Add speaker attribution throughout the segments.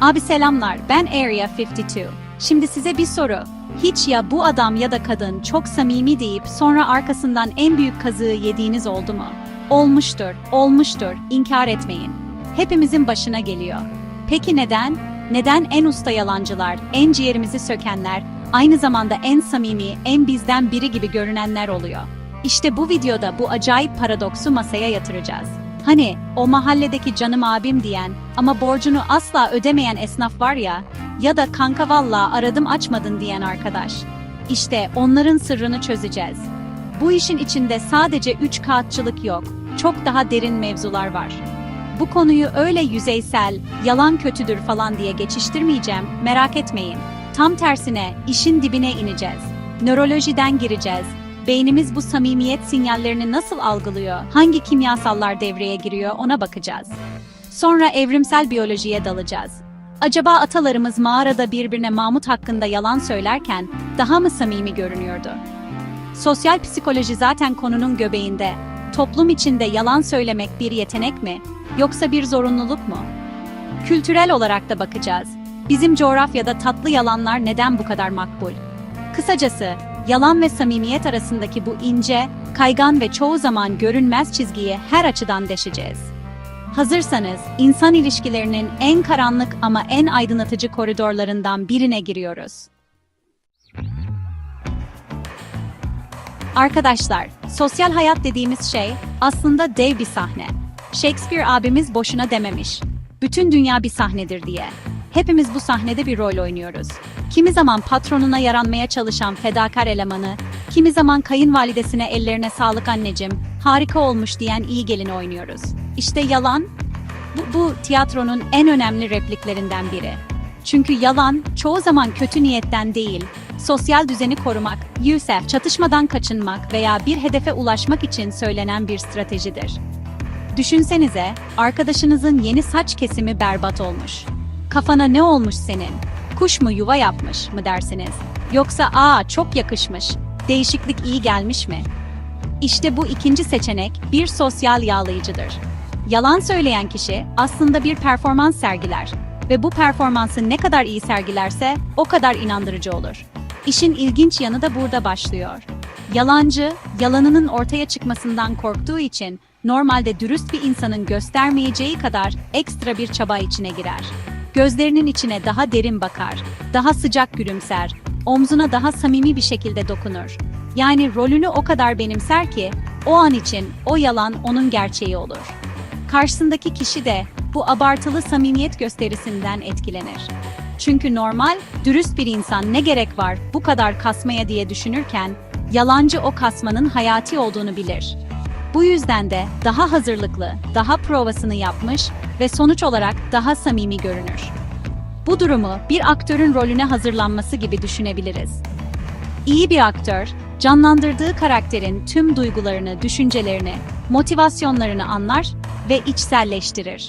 Speaker 1: Abi selamlar, ben Area 52. Şimdi size bir soru. Hiç ya bu adam ya da kadın çok samimi deyip sonra arkasından en büyük kazığı yediğiniz oldu mu? Olmuştur, olmuştur, inkar etmeyin. Hepimizin başına geliyor. Peki neden? Neden en usta yalancılar, en ciğerimizi sökenler, aynı zamanda en samimi, en bizden biri gibi görünenler oluyor? İşte bu videoda bu acayip paradoksu masaya yatıracağız. Hani o mahalledeki canım abim diyen ama borcunu asla ödemeyen esnaf var ya ya da kanka valla aradım açmadın diyen arkadaş. İşte onların sırrını çözeceğiz. Bu işin içinde sadece üç kağıtçılık yok. Çok daha derin mevzular var. Bu konuyu öyle yüzeysel, yalan kötüdür falan diye geçiştirmeyeceğim, merak etmeyin. Tam tersine işin dibine ineceğiz. Nörolojiden gireceğiz. Beynimiz bu samimiyet sinyallerini nasıl algılıyor, hangi kimyasallar devreye giriyor ona bakacağız. Sonra evrimsel biyolojiye dalacağız. Acaba atalarımız mağarada birbirine Mahmut hakkında yalan söylerken daha mı samimi görünüyordu? Sosyal psikoloji zaten konunun göbeğinde. Toplum içinde yalan söylemek bir yetenek mi, yoksa bir zorunluluk mu? Kültürel olarak da bakacağız. Bizim coğrafyada tatlı yalanlar neden bu kadar makbul? Kısacası, yalan ve samimiyet arasındaki bu ince, kaygan ve çoğu zaman görünmez çizgiyi her açıdan deşeceğiz. Hazırsanız, insan ilişkilerinin en karanlık ama en aydınlatıcı koridorlarından birine giriyoruz. Arkadaşlar, sosyal hayat dediğimiz şey aslında dev bir sahne. Shakespeare abimiz boşuna dememiş. Bütün dünya bir sahnedir diye. Hepimiz bu sahnede bir rol oynuyoruz. Kimi zaman patronuna yaranmaya çalışan fedakar elemanı, kimi zaman kayınvalidesine ellerine sağlık anneciğim, harika olmuş diyen iyi gelin oynuyoruz. İşte yalan, bu, bu tiyatronun en önemli repliklerinden biri. Çünkü yalan çoğu zaman kötü niyetten değil, sosyal düzeni korumak, Yusef, çatışmadan kaçınmak veya bir hedefe ulaşmak için söylenen bir stratejidir. Düşünsenize, arkadaşınızın yeni saç kesimi berbat olmuş. Kafana ne olmuş senin? Kuş mu yuva yapmış mı dersiniz? Yoksa aa çok yakışmış, değişiklik iyi gelmiş mi? İşte bu ikinci seçenek bir sosyal yağlayıcıdır. Yalan söyleyen kişi aslında bir performans sergiler ve bu performansı ne kadar iyi sergilerse o kadar inandırıcı olur. İşin ilginç yanı da burada başlıyor. Yalancı, yalanının ortaya çıkmasından korktuğu için normalde dürüst bir insanın göstermeyeceği kadar ekstra bir çaba içine girer. Gözlerinin içine daha derin bakar, daha sıcak gülümser, omzuna daha samimi bir şekilde dokunur. Yani rolünü o kadar benimser ki o an için o yalan onun gerçeği olur. Karşısındaki kişi de bu abartılı samimiyet gösterisinden etkilenir. Çünkü normal, dürüst bir insan ne gerek var bu kadar kasmaya diye düşünürken, yalancı o kasmanın hayati olduğunu bilir. Bu yüzden de daha hazırlıklı, daha provasını yapmış ve sonuç olarak daha samimi görünür. Bu durumu bir aktörün rolüne hazırlanması gibi düşünebiliriz. İyi bir aktör, canlandırdığı karakterin tüm duygularını, düşüncelerini, motivasyonlarını anlar ve içselleştirir.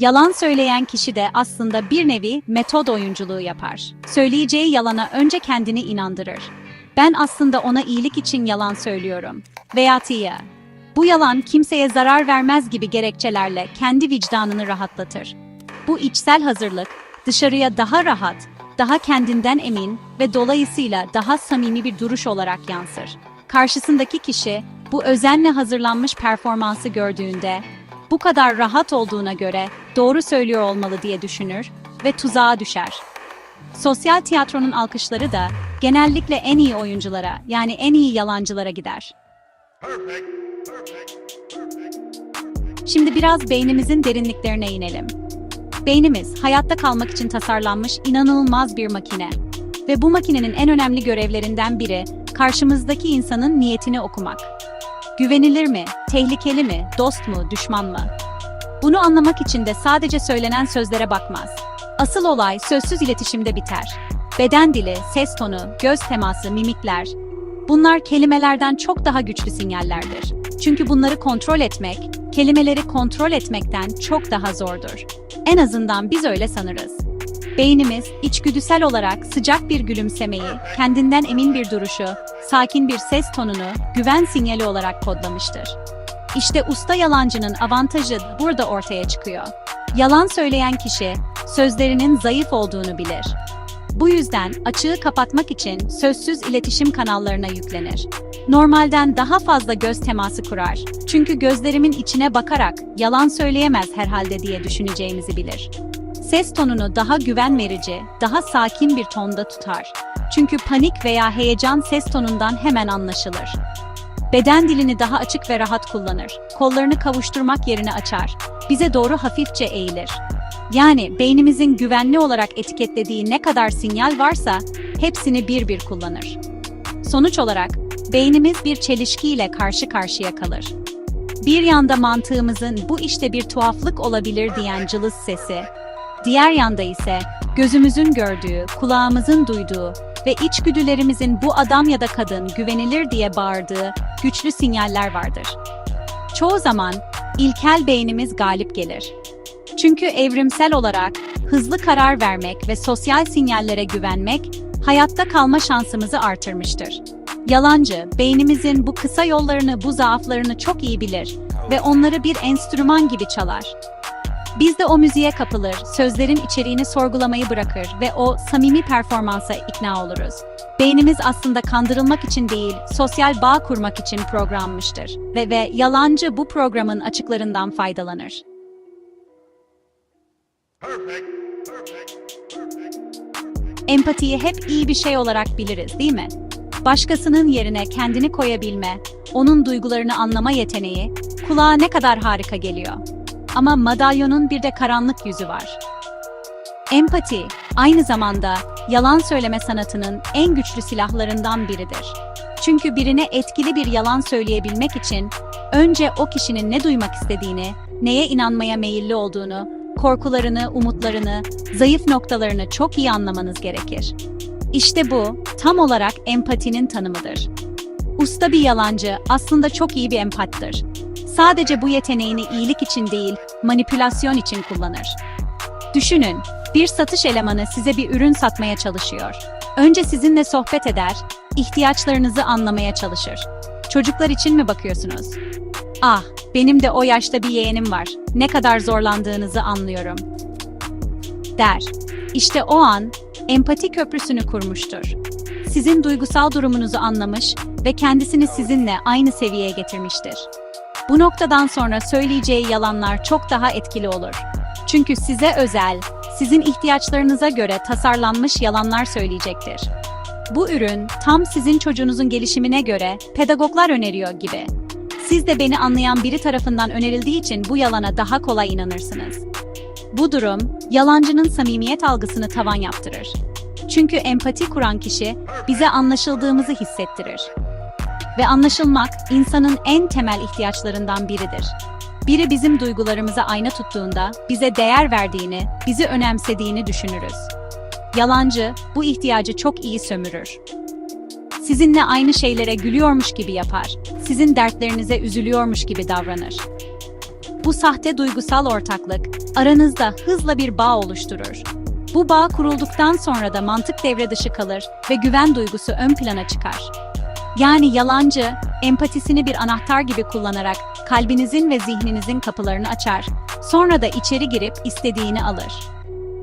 Speaker 1: Yalan söyleyen kişi de aslında bir nevi metod oyunculuğu yapar. Söyleyeceği yalana önce kendini inandırır. Ben aslında ona iyilik için yalan söylüyorum. Veya Tia. Bu yalan kimseye zarar vermez gibi gerekçelerle kendi vicdanını rahatlatır. Bu içsel hazırlık dışarıya daha rahat, daha kendinden emin ve dolayısıyla daha samimi bir duruş olarak yansır. Karşısındaki kişi bu özenle hazırlanmış performansı gördüğünde bu kadar rahat olduğuna göre doğru söylüyor olmalı diye düşünür ve tuzağa düşer. Sosyal tiyatronun alkışları da genellikle en iyi oyunculara yani en iyi yalancılara gider. Şimdi biraz beynimizin derinliklerine inelim. Beynimiz hayatta kalmak için tasarlanmış inanılmaz bir makine. Ve bu makinenin en önemli görevlerinden biri karşımızdaki insanın niyetini okumak. Güvenilir mi, tehlikeli mi, dost mu, düşman mı? Bunu anlamak için de sadece söylenen sözlere bakmaz. Asıl olay sözsüz iletişimde biter. Beden dili, ses tonu, göz teması, mimikler. Bunlar kelimelerden çok daha güçlü sinyallerdir. Çünkü bunları kontrol etmek, kelimeleri kontrol etmekten çok daha zordur. En azından biz öyle sanırız. Beynimiz içgüdüsel olarak sıcak bir gülümsemeyi, kendinden emin bir duruşu, sakin bir ses tonunu güven sinyali olarak kodlamıştır. İşte usta yalancının avantajı burada ortaya çıkıyor. Yalan söyleyen kişi, sözlerinin zayıf olduğunu bilir. Bu yüzden açığı kapatmak için sözsüz iletişim kanallarına yüklenir. Normalden daha fazla göz teması kurar. Çünkü gözlerimin içine bakarak yalan söyleyemez herhalde diye düşüneceğimizi bilir. Ses tonunu daha güven verici, daha sakin bir tonda tutar. Çünkü panik veya heyecan ses tonundan hemen anlaşılır. Beden dilini daha açık ve rahat kullanır. Kollarını kavuşturmak yerine açar. Bize doğru hafifçe eğilir. Yani beynimizin güvenli olarak etiketlediği ne kadar sinyal varsa hepsini bir bir kullanır. Sonuç olarak beynimiz bir çelişkiyle karşı karşıya kalır. Bir yanda mantığımızın bu işte bir tuhaflık olabilir diyen cılız sesi, diğer yanda ise gözümüzün gördüğü, kulağımızın duyduğu ve içgüdülerimizin bu adam ya da kadın güvenilir diye bağırdığı güçlü sinyaller vardır. Çoğu zaman ilkel beynimiz galip gelir. Çünkü evrimsel olarak hızlı karar vermek ve sosyal sinyallere güvenmek hayatta kalma şansımızı artırmıştır. Yalancı, beynimizin bu kısa yollarını, bu zaaflarını çok iyi bilir ve onları bir enstrüman gibi çalar. Biz de o müziğe kapılır, sözlerin içeriğini sorgulamayı bırakır ve o samimi performansa ikna oluruz. Beynimiz aslında kandırılmak için değil, sosyal bağ kurmak için programmıştır ve ve yalancı bu programın açıklarından faydalanır. Empatiyi hep iyi bir şey olarak biliriz, değil mi? Başkasının yerine kendini koyabilme, onun duygularını anlama yeteneği kulağa ne kadar harika geliyor. Ama madalyonun bir de karanlık yüzü var. Empati, aynı zamanda yalan söyleme sanatının en güçlü silahlarından biridir. Çünkü birine etkili bir yalan söyleyebilmek için önce o kişinin ne duymak istediğini, neye inanmaya meyilli olduğunu, korkularını, umutlarını, zayıf noktalarını çok iyi anlamanız gerekir. İşte bu tam olarak empatinin tanımıdır. Usta bir yalancı aslında çok iyi bir empattır. Sadece bu yeteneğini iyilik için değil, manipülasyon için kullanır. Düşünün, bir satış elemanı size bir ürün satmaya çalışıyor. Önce sizinle sohbet eder, ihtiyaçlarınızı anlamaya çalışır. Çocuklar için mi bakıyorsunuz? Ah, benim de o yaşta bir yeğenim var. Ne kadar zorlandığınızı anlıyorum. Der. İşte o an empati köprüsünü kurmuştur. Sizin duygusal durumunuzu anlamış ve kendisini sizinle aynı seviyeye getirmiştir. Bu noktadan sonra söyleyeceği yalanlar çok daha etkili olur. Çünkü size özel, sizin ihtiyaçlarınıza göre tasarlanmış yalanlar söyleyecektir. Bu ürün tam sizin çocuğunuzun gelişimine göre pedagoglar öneriyor gibi. Siz de beni anlayan biri tarafından önerildiği için bu yalana daha kolay inanırsınız. Bu durum, yalancının samimiyet algısını tavan yaptırır. Çünkü empati kuran kişi bize anlaşıldığımızı hissettirir. Ve anlaşılmak insanın en temel ihtiyaçlarından biridir. Biri bizim duygularımıza ayna tuttuğunda bize değer verdiğini, bizi önemsediğini düşünürüz. Yalancı bu ihtiyacı çok iyi sömürür. Sizinle aynı şeylere gülüyormuş gibi yapar, sizin dertlerinize üzülüyormuş gibi davranır. Bu sahte duygusal ortaklık aranızda hızla bir bağ oluşturur. Bu bağ kurulduktan sonra da mantık devre dışı kalır ve güven duygusu ön plana çıkar. Yani yalancı, empatisini bir anahtar gibi kullanarak kalbinizin ve zihninizin kapılarını açar. Sonra da içeri girip istediğini alır.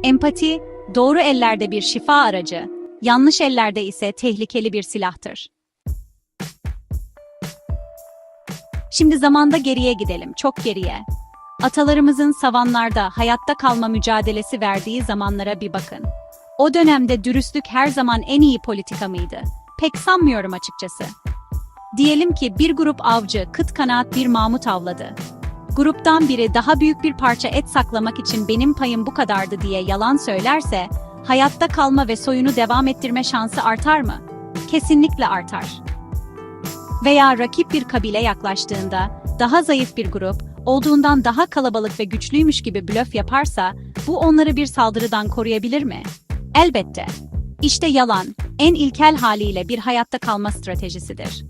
Speaker 1: Empati, doğru ellerde bir şifa aracı, yanlış ellerde ise tehlikeli bir silahtır. Şimdi zamanda geriye gidelim, çok geriye. Atalarımızın savanlarda hayatta kalma mücadelesi verdiği zamanlara bir bakın. O dönemde dürüstlük her zaman en iyi politika mıydı? Pek sanmıyorum açıkçası. Diyelim ki bir grup avcı kıt kanaat bir mamut avladı. Gruptan biri daha büyük bir parça et saklamak için benim payım bu kadardı diye yalan söylerse, hayatta kalma ve soyunu devam ettirme şansı artar mı? Kesinlikle artar. Veya rakip bir kabile yaklaştığında, daha zayıf bir grup, olduğundan daha kalabalık ve güçlüymüş gibi blöf yaparsa, bu onları bir saldırıdan koruyabilir mi? Elbette. İşte yalan, en ilkel haliyle bir hayatta kalma stratejisidir.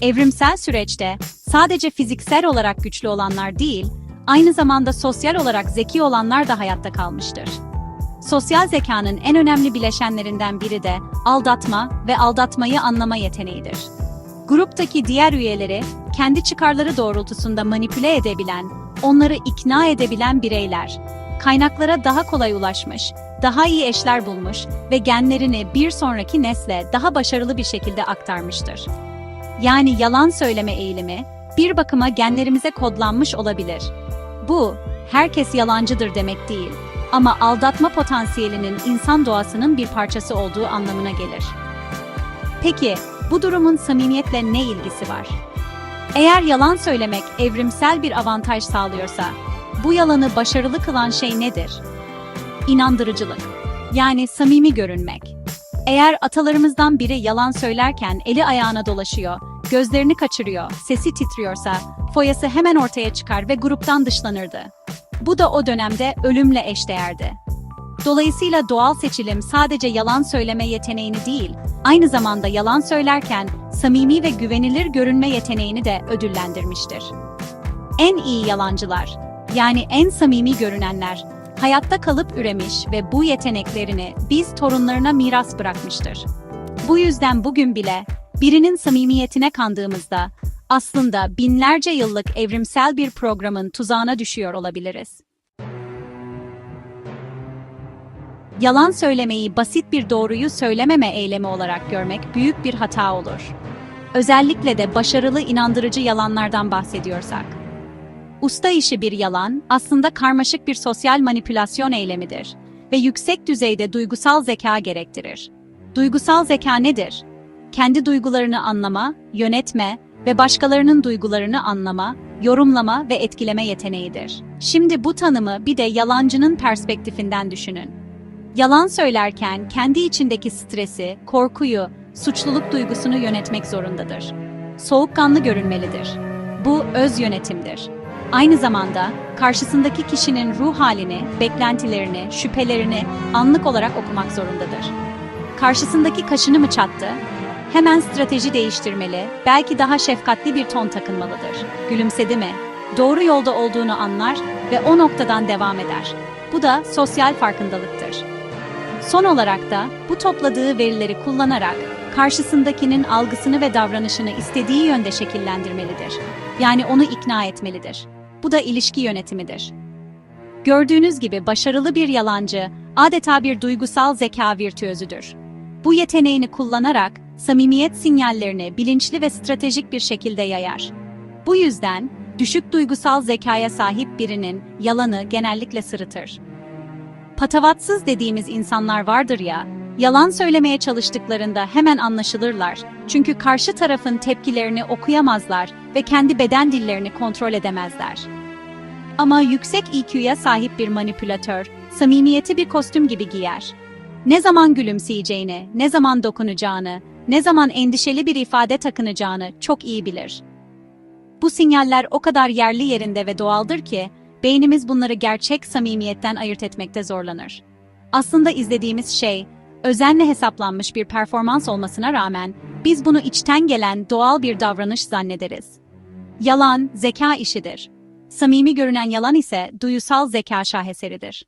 Speaker 1: Evrimsel süreçte sadece fiziksel olarak güçlü olanlar değil, aynı zamanda sosyal olarak zeki olanlar da hayatta kalmıştır. Sosyal zekanın en önemli bileşenlerinden biri de aldatma ve aldatmayı anlama yeteneğidir. Gruptaki diğer üyeleri kendi çıkarları doğrultusunda manipüle edebilen, onları ikna edebilen bireyler. kaynaklara daha kolay ulaşmış, daha iyi eşler bulmuş ve genlerini bir sonraki nesle daha başarılı bir şekilde aktarmıştır. Yani yalan söyleme eğilimi bir bakıma genlerimize kodlanmış olabilir. Bu, herkes yalancıdır demek değil ama aldatma potansiyelinin insan doğasının bir parçası olduğu anlamına gelir. Peki, bu durumun samimiyetle ne ilgisi var? Eğer yalan söylemek evrimsel bir avantaj sağlıyorsa, bu yalanı başarılı kılan şey nedir? İnandırıcılık. Yani samimi görünmek. Eğer atalarımızdan biri yalan söylerken eli ayağına dolaşıyor, gözlerini kaçırıyor, sesi titriyorsa, foyası hemen ortaya çıkar ve gruptan dışlanırdı. Bu da o dönemde ölümle eşdeğerdi. Dolayısıyla doğal seçilim sadece yalan söyleme yeteneğini değil, aynı zamanda yalan söylerken samimi ve güvenilir görünme yeteneğini de ödüllendirmiştir. En iyi yalancılar, yani en samimi görünenler, hayatta kalıp üremiş ve bu yeteneklerini biz torunlarına miras bırakmıştır. Bu yüzden bugün bile birinin samimiyetine kandığımızda aslında binlerce yıllık evrimsel bir programın tuzağına düşüyor olabiliriz. Yalan söylemeyi basit bir doğruyu söylememe eylemi olarak görmek büyük bir hata olur. Özellikle de başarılı inandırıcı yalanlardan bahsediyorsak. Usta işi bir yalan aslında karmaşık bir sosyal manipülasyon eylemidir ve yüksek düzeyde duygusal zeka gerektirir. Duygusal zeka nedir? Kendi duygularını anlama, yönetme ve başkalarının duygularını anlama, yorumlama ve etkileme yeteneğidir. Şimdi bu tanımı bir de yalancının perspektifinden düşünün. Yalan söylerken kendi içindeki stresi, korkuyu, suçluluk duygusunu yönetmek zorundadır. Soğukkanlı görünmelidir. Bu öz yönetimdir. Aynı zamanda karşısındaki kişinin ruh halini, beklentilerini, şüphelerini anlık olarak okumak zorundadır. Karşısındaki kaşını mı çattı? Hemen strateji değiştirmeli, belki daha şefkatli bir ton takınmalıdır. Gülümsedi mi? Doğru yolda olduğunu anlar ve o noktadan devam eder. Bu da sosyal farkındalıktır. Son olarak da bu topladığı verileri kullanarak karşısındakinin algısını ve davranışını istediği yönde şekillendirmelidir. Yani onu ikna etmelidir. Bu da ilişki yönetimidir. Gördüğünüz gibi başarılı bir yalancı adeta bir duygusal zeka virtüözüdür. Bu yeteneğini kullanarak samimiyet sinyallerini bilinçli ve stratejik bir şekilde yayar. Bu yüzden düşük duygusal zekaya sahip birinin yalanı genellikle sırıtır. Patavatsız dediğimiz insanlar vardır ya, yalan söylemeye çalıştıklarında hemen anlaşılırlar. Çünkü karşı tarafın tepkilerini okuyamazlar ve kendi beden dillerini kontrol edemezler. Ama yüksek EQ'ya sahip bir manipülatör, samimiyeti bir kostüm gibi giyer. Ne zaman gülümseyeceğini, ne zaman dokunacağını, ne zaman endişeli bir ifade takınacağını çok iyi bilir. Bu sinyaller o kadar yerli yerinde ve doğaldır ki, beynimiz bunları gerçek samimiyetten ayırt etmekte zorlanır. Aslında izlediğimiz şey, özenle hesaplanmış bir performans olmasına rağmen biz bunu içten gelen doğal bir davranış zannederiz. Yalan, zeka işidir. Samimi görünen yalan ise duyusal zeka şaheseridir.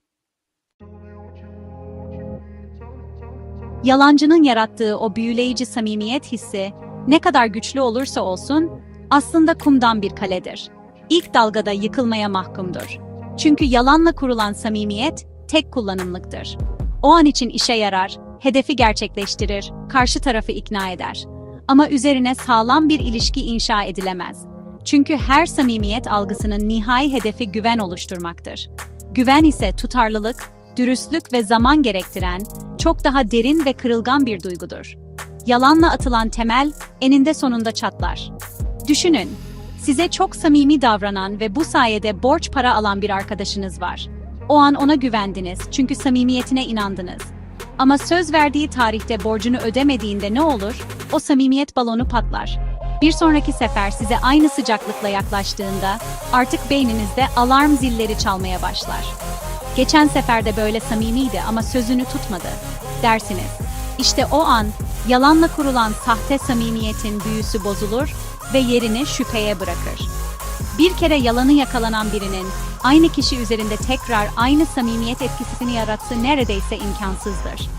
Speaker 1: Yalancının yarattığı o büyüleyici samimiyet hissi ne kadar güçlü olursa olsun aslında kumdan bir kaledir. İlk dalgada yıkılmaya mahkumdur. Çünkü yalanla kurulan samimiyet tek kullanımlıktır. O an için işe yarar, hedefi gerçekleştirir, karşı tarafı ikna eder. Ama üzerine sağlam bir ilişki inşa edilemez. Çünkü her samimiyet algısının nihai hedefi güven oluşturmaktır. Güven ise tutarlılık, dürüstlük ve zaman gerektiren, çok daha derin ve kırılgan bir duygudur. Yalanla atılan temel, eninde sonunda çatlar. Düşünün, size çok samimi davranan ve bu sayede borç para alan bir arkadaşınız var. O an ona güvendiniz çünkü samimiyetine inandınız. Ama söz verdiği tarihte borcunu ödemediğinde ne olur? O samimiyet balonu patlar. Bir sonraki sefer size aynı sıcaklıkla yaklaştığında artık beyninizde alarm zilleri çalmaya başlar. Geçen sefer de böyle samimiydi ama sözünü tutmadı dersiniz. İşte o an yalanla kurulan sahte samimiyetin büyüsü bozulur ve yerini şüpheye bırakır. Bir kere yalanı yakalanan birinin aynı kişi üzerinde tekrar aynı samimiyet etkisini yaratması neredeyse imkansızdır.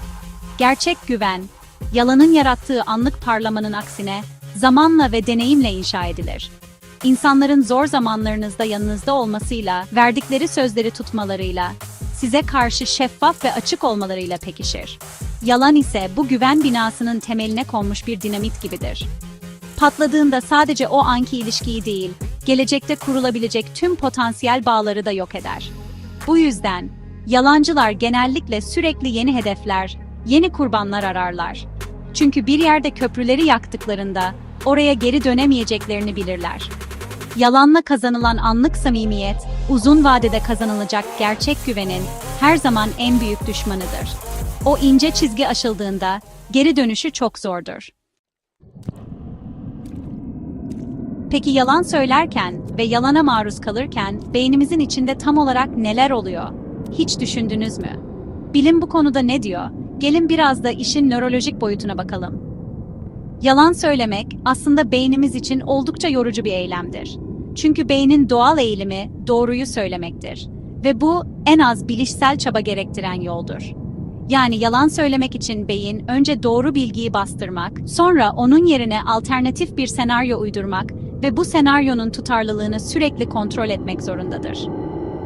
Speaker 1: Gerçek güven, yalanın yarattığı anlık parlamanın aksine zamanla ve deneyimle inşa edilir. İnsanların zor zamanlarınızda yanınızda olmasıyla, verdikleri sözleri tutmalarıyla, size karşı şeffaf ve açık olmalarıyla pekişir. Yalan ise bu güven binasının temeline konmuş bir dinamit gibidir. Patladığında sadece o anki ilişkiyi değil, gelecekte kurulabilecek tüm potansiyel bağları da yok eder. Bu yüzden yalancılar genellikle sürekli yeni hedefler, yeni kurbanlar ararlar. Çünkü bir yerde köprüleri yaktıklarında oraya geri dönemeyeceklerini bilirler. Yalanla kazanılan anlık samimiyet, uzun vadede kazanılacak gerçek güvenin her zaman en büyük düşmanıdır. O ince çizgi aşıldığında geri dönüşü çok zordur. Peki yalan söylerken ve yalana maruz kalırken beynimizin içinde tam olarak neler oluyor? Hiç düşündünüz mü? Bilim bu konuda ne diyor? Gelin biraz da işin nörolojik boyutuna bakalım. Yalan söylemek aslında beynimiz için oldukça yorucu bir eylemdir. Çünkü beynin doğal eğilimi doğruyu söylemektir. Ve bu en az bilişsel çaba gerektiren yoldur. Yani yalan söylemek için beyin önce doğru bilgiyi bastırmak, sonra onun yerine alternatif bir senaryo uydurmak ve bu senaryonun tutarlılığını sürekli kontrol etmek zorundadır.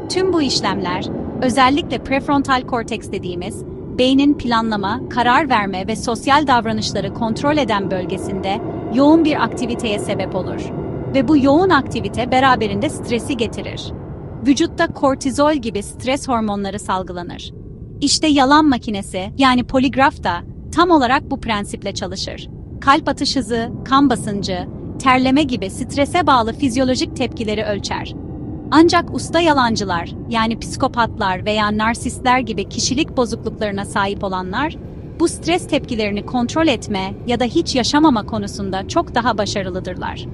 Speaker 1: Tüm bu işlemler, özellikle prefrontal korteks dediğimiz, beynin planlama, karar verme ve sosyal davranışları kontrol eden bölgesinde yoğun bir aktiviteye sebep olur. Ve bu yoğun aktivite beraberinde stresi getirir. Vücutta kortizol gibi stres hormonları salgılanır. İşte yalan makinesi yani poligraf da tam olarak bu prensiple çalışır. Kalp atış hızı, kan basıncı, terleme gibi strese bağlı fizyolojik tepkileri ölçer. Ancak usta yalancılar, yani psikopatlar veya narsistler gibi kişilik bozukluklarına sahip olanlar, bu stres tepkilerini kontrol etme ya da hiç yaşamama konusunda çok daha başarılıdırlar.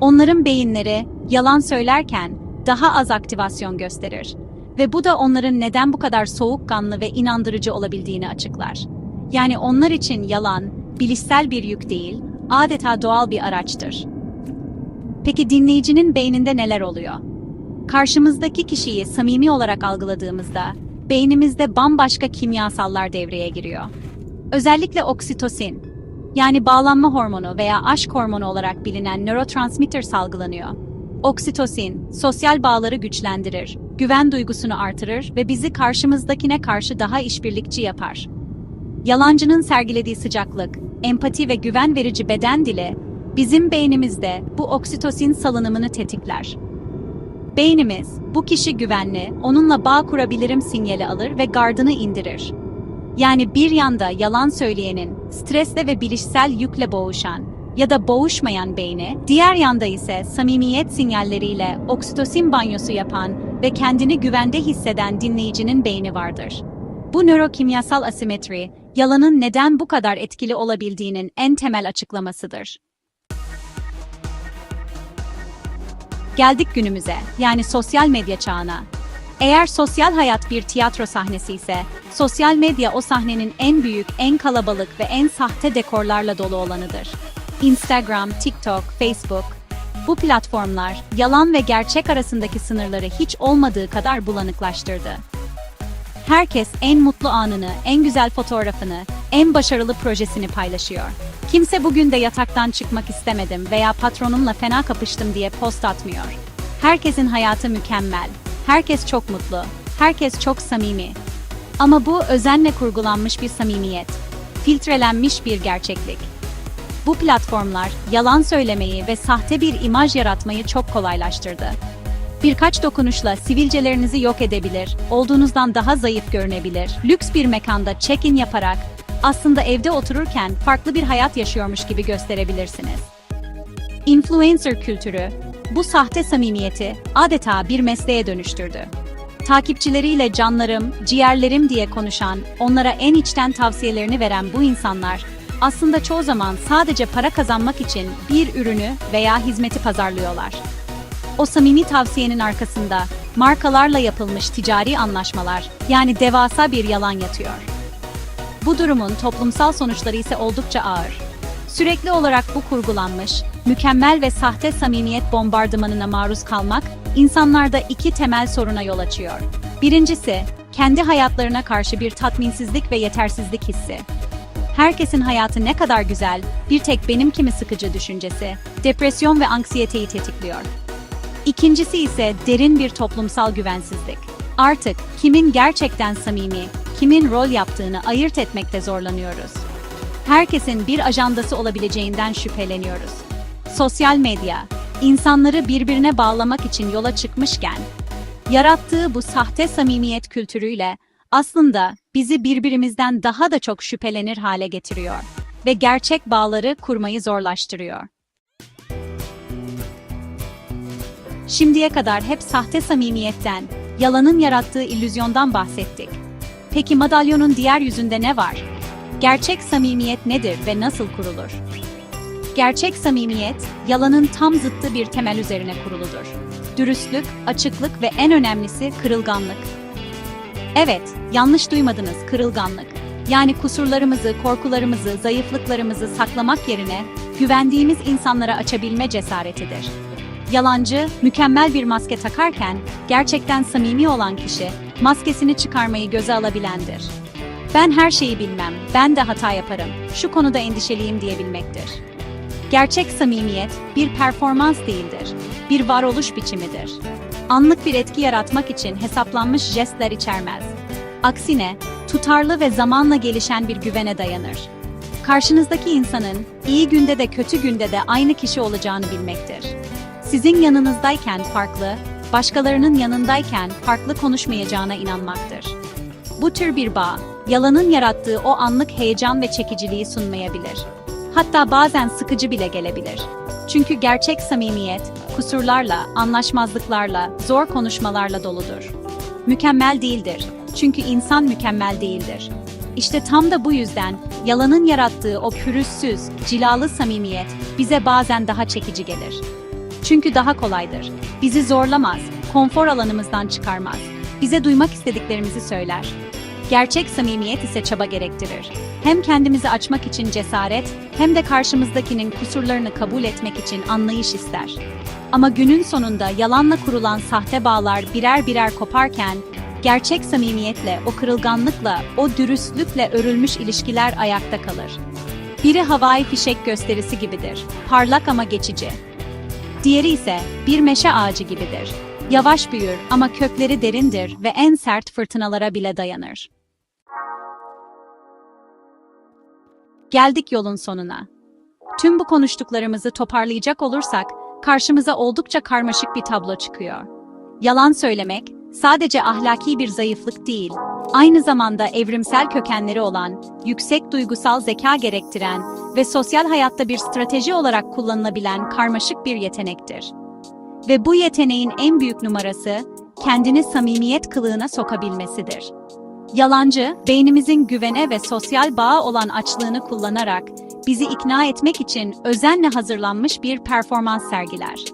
Speaker 1: Onların beyinleri yalan söylerken daha az aktivasyon gösterir ve bu da onların neden bu kadar soğukkanlı ve inandırıcı olabildiğini açıklar. Yani onlar için yalan bilişsel bir yük değil, adeta doğal bir araçtır. Peki dinleyicinin beyninde neler oluyor? Karşımızdaki kişiyi samimi olarak algıladığımızda beynimizde bambaşka kimyasallar devreye giriyor. Özellikle oksitosin, yani bağlanma hormonu veya aşk hormonu olarak bilinen nörotransmitter salgılanıyor. Oksitosin, sosyal bağları güçlendirir, güven duygusunu artırır ve bizi karşımızdakine karşı daha işbirlikçi yapar. Yalancının sergilediği sıcaklık, empati ve güven verici beden dili, bizim beynimizde bu oksitosin salınımını tetikler. Beynimiz, bu kişi güvenli, onunla bağ kurabilirim sinyali alır ve gardını indirir. Yani bir yanda yalan söyleyenin, stresle ve bilişsel yükle boğuşan ya da boğuşmayan beyni, diğer yanda ise samimiyet sinyalleriyle oksitosin banyosu yapan ve kendini güvende hisseden dinleyicinin beyni vardır. Bu nörokimyasal asimetri, yalanın neden bu kadar etkili olabildiğinin en temel açıklamasıdır. Geldik günümüze, yani sosyal medya çağına. Eğer sosyal hayat bir tiyatro sahnesi ise, sosyal medya o sahnenin en büyük, en kalabalık ve en sahte dekorlarla dolu olanıdır. Instagram, TikTok, Facebook, bu platformlar yalan ve gerçek arasındaki sınırları hiç olmadığı kadar bulanıklaştırdı. Herkes en mutlu anını, en güzel fotoğrafını, en başarılı projesini paylaşıyor. Kimse bugün de yataktan çıkmak istemedim veya patronumla fena kapıştım diye post atmıyor. Herkesin hayatı mükemmel. Herkes çok mutlu. Herkes çok samimi. Ama bu özenle kurgulanmış bir samimiyet. Filtrelenmiş bir gerçeklik. Bu platformlar yalan söylemeyi ve sahte bir imaj yaratmayı çok kolaylaştırdı. Birkaç dokunuşla sivilcelerinizi yok edebilir, olduğunuzdan daha zayıf görünebilir, lüks bir mekanda check-in yaparak aslında evde otururken farklı bir hayat yaşıyormuş gibi gösterebilirsiniz. Influencer kültürü bu sahte samimiyeti adeta bir mesleğe dönüştürdü. Takipçileriyle canlarım, ciğerlerim diye konuşan, onlara en içten tavsiyelerini veren bu insanlar aslında çoğu zaman sadece para kazanmak için bir ürünü veya hizmeti pazarlıyorlar. O samimi tavsiyenin arkasında markalarla yapılmış ticari anlaşmalar, yani devasa bir yalan yatıyor. Bu durumun toplumsal sonuçları ise oldukça ağır. Sürekli olarak bu kurgulanmış, mükemmel ve sahte samimiyet bombardımanına maruz kalmak, insanlarda iki temel soruna yol açıyor. Birincisi, kendi hayatlarına karşı bir tatminsizlik ve yetersizlik hissi. Herkesin hayatı ne kadar güzel, bir tek benim kimi sıkıcı düşüncesi, depresyon ve anksiyeteyi tetikliyor. İkincisi ise derin bir toplumsal güvensizlik. Artık kimin gerçekten samimi, kimin rol yaptığını ayırt etmekte zorlanıyoruz. Herkesin bir ajandası olabileceğinden şüpheleniyoruz. Sosyal medya, insanları birbirine bağlamak için yola çıkmışken, yarattığı bu sahte samimiyet kültürüyle aslında bizi birbirimizden daha da çok şüphelenir hale getiriyor ve gerçek bağları kurmayı zorlaştırıyor. Şimdiye kadar hep sahte samimiyetten, yalanın yarattığı illüzyondan bahsettik. Peki madalyonun diğer yüzünde ne var? Gerçek samimiyet nedir ve nasıl kurulur? Gerçek samimiyet, yalanın tam zıttı bir temel üzerine kuruludur. Dürüstlük, açıklık ve en önemlisi kırılganlık. Evet, yanlış duymadınız, kırılganlık. Yani kusurlarımızı, korkularımızı, zayıflıklarımızı saklamak yerine güvendiğimiz insanlara açabilme cesaretidir. Yalancı, mükemmel bir maske takarken gerçekten samimi olan kişi maskesini çıkarmayı göze alabilendir. Ben her şeyi bilmem, ben de hata yaparım, şu konuda endişeliyim diyebilmektir. Gerçek samimiyet bir performans değildir, bir varoluş biçimidir. Anlık bir etki yaratmak için hesaplanmış jestler içermez. Aksine, tutarlı ve zamanla gelişen bir güvene dayanır. Karşınızdaki insanın iyi günde de kötü günde de aynı kişi olacağını bilmektir. Sizin yanınızdayken farklı, başkalarının yanındayken farklı konuşmayacağına inanmaktır. Bu tür bir bağ, yalanın yarattığı o anlık heyecan ve çekiciliği sunmayabilir. Hatta bazen sıkıcı bile gelebilir. Çünkü gerçek samimiyet, kusurlarla, anlaşmazlıklarla, zor konuşmalarla doludur. Mükemmel değildir. Çünkü insan mükemmel değildir. İşte tam da bu yüzden yalanın yarattığı o pürüzsüz, cilalı samimiyet bize bazen daha çekici gelir. Çünkü daha kolaydır. Bizi zorlamaz, konfor alanımızdan çıkarmaz. Bize duymak istediklerimizi söyler. Gerçek samimiyet ise çaba gerektirir. Hem kendimizi açmak için cesaret, hem de karşımızdakinin kusurlarını kabul etmek için anlayış ister. Ama günün sonunda yalanla kurulan sahte bağlar birer birer koparken, gerçek samimiyetle, o kırılganlıkla, o dürüstlükle örülmüş ilişkiler ayakta kalır. Biri havai fişek gösterisi gibidir, parlak ama geçici. Diğeri ise bir meşe ağacı gibidir. Yavaş büyür ama kökleri derindir ve en sert fırtınalara bile dayanır. Geldik yolun sonuna. Tüm bu konuştuklarımızı toparlayacak olursak, karşımıza oldukça karmaşık bir tablo çıkıyor. Yalan söylemek, sadece ahlaki bir zayıflık değil, aynı zamanda evrimsel kökenleri olan, yüksek duygusal zeka gerektiren ve sosyal hayatta bir strateji olarak kullanılabilen karmaşık bir yetenektir. Ve bu yeteneğin en büyük numarası, kendini samimiyet kılığına sokabilmesidir. Yalancı, beynimizin güvene ve sosyal bağa olan açlığını kullanarak bizi ikna etmek için özenle hazırlanmış bir performans sergiler.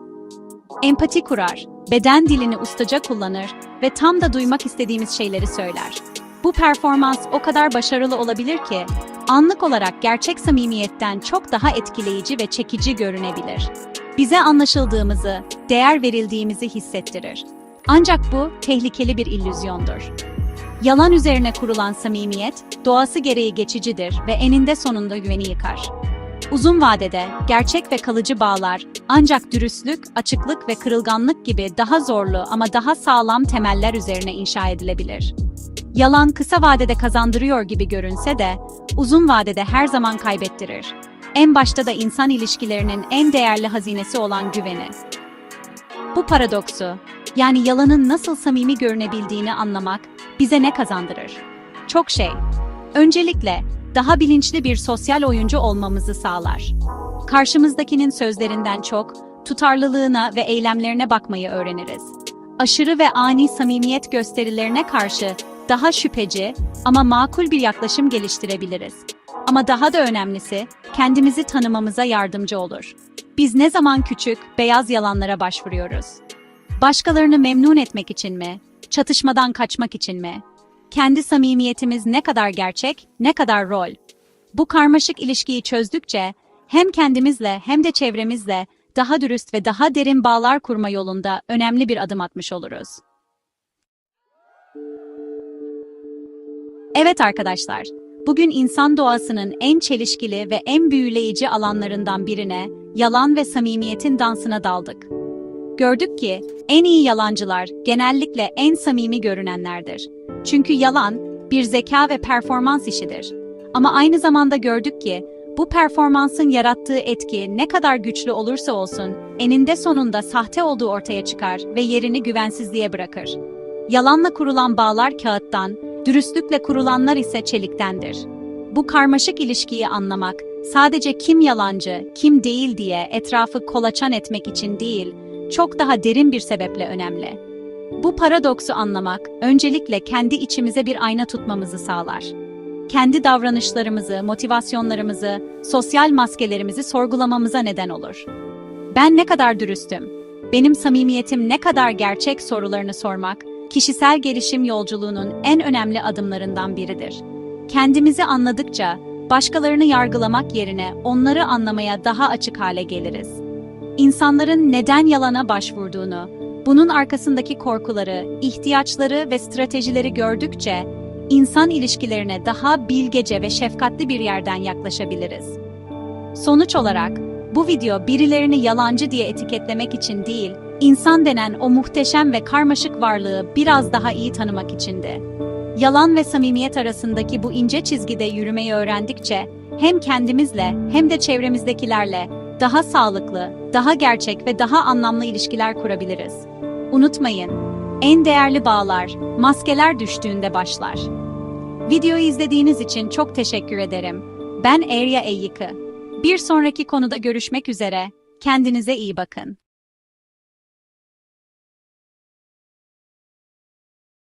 Speaker 1: Empati kurar, beden dilini ustaca kullanır ve tam da duymak istediğimiz şeyleri söyler. Bu performans o kadar başarılı olabilir ki, anlık olarak gerçek samimiyetten çok daha etkileyici ve çekici görünebilir. Bize anlaşıldığımızı, değer verildiğimizi hissettirir. Ancak bu tehlikeli bir illüzyondur. Yalan üzerine kurulan samimiyet, doğası gereği geçicidir ve eninde sonunda güveni yıkar. Uzun vadede gerçek ve kalıcı bağlar ancak dürüstlük, açıklık ve kırılganlık gibi daha zorlu ama daha sağlam temeller üzerine inşa edilebilir. Yalan kısa vadede kazandırıyor gibi görünse de uzun vadede her zaman kaybettirir. En başta da insan ilişkilerinin en değerli hazinesi olan güveni. Bu paradoksu, yani yalanın nasıl samimi görünebildiğini anlamak bize ne kazandırır? Çok şey. Öncelikle daha bilinçli bir sosyal oyuncu olmamızı sağlar. Karşımızdakinin sözlerinden çok tutarlılığına ve eylemlerine bakmayı öğreniriz. Aşırı ve ani samimiyet gösterilerine karşı daha şüpheci ama makul bir yaklaşım geliştirebiliriz. Ama daha da önemlisi kendimizi tanımamıza yardımcı olur. Biz ne zaman küçük, beyaz yalanlara başvuruyoruz? Başkalarını memnun etmek için mi? Çatışmadan kaçmak için mi? Kendi samimiyetimiz ne kadar gerçek, ne kadar rol? Bu karmaşık ilişkiyi çözdükçe hem kendimizle hem de çevremizle daha dürüst ve daha derin bağlar kurma yolunda önemli bir adım atmış oluruz. Evet arkadaşlar, bugün insan doğasının en çelişkili ve en büyüleyici alanlarından birine, yalan ve samimiyetin dansına daldık. Gördük ki en iyi yalancılar genellikle en samimi görünenlerdir. Çünkü yalan bir zeka ve performans işidir. Ama aynı zamanda gördük ki bu performansın yarattığı etki ne kadar güçlü olursa olsun eninde sonunda sahte olduğu ortaya çıkar ve yerini güvensizliğe bırakır. Yalanla kurulan bağlar kağıttan, dürüstlükle kurulanlar ise çeliktendir. Bu karmaşık ilişkiyi anlamak, sadece kim yalancı, kim değil diye etrafı kolaçan etmek için değil, çok daha derin bir sebeple önemli. Bu paradoksu anlamak, öncelikle kendi içimize bir ayna tutmamızı sağlar. Kendi davranışlarımızı, motivasyonlarımızı, sosyal maskelerimizi sorgulamamıza neden olur. Ben ne kadar dürüstüm? Benim samimiyetim ne kadar gerçek sorularını sormak, kişisel gelişim yolculuğunun en önemli adımlarından biridir. Kendimizi anladıkça, başkalarını yargılamak yerine onları anlamaya daha açık hale geliriz. İnsanların neden yalana başvurduğunu, bunun arkasındaki korkuları, ihtiyaçları ve stratejileri gördükçe, insan ilişkilerine daha bilgece ve şefkatli bir yerden yaklaşabiliriz. Sonuç olarak, bu video birilerini yalancı diye etiketlemek için değil, insan denen o muhteşem ve karmaşık varlığı biraz daha iyi tanımak içindi. Yalan ve samimiyet arasındaki bu ince çizgide yürümeyi öğrendikçe hem kendimizle hem de çevremizdekilerle daha sağlıklı, daha gerçek ve daha anlamlı ilişkiler kurabiliriz. Unutmayın, en değerli bağlar maskeler düştüğünde başlar. Videoyu izlediğiniz için çok teşekkür ederim. Ben Erya Eyyıkı. Bir sonraki konuda görüşmek üzere. Kendinize iyi bakın.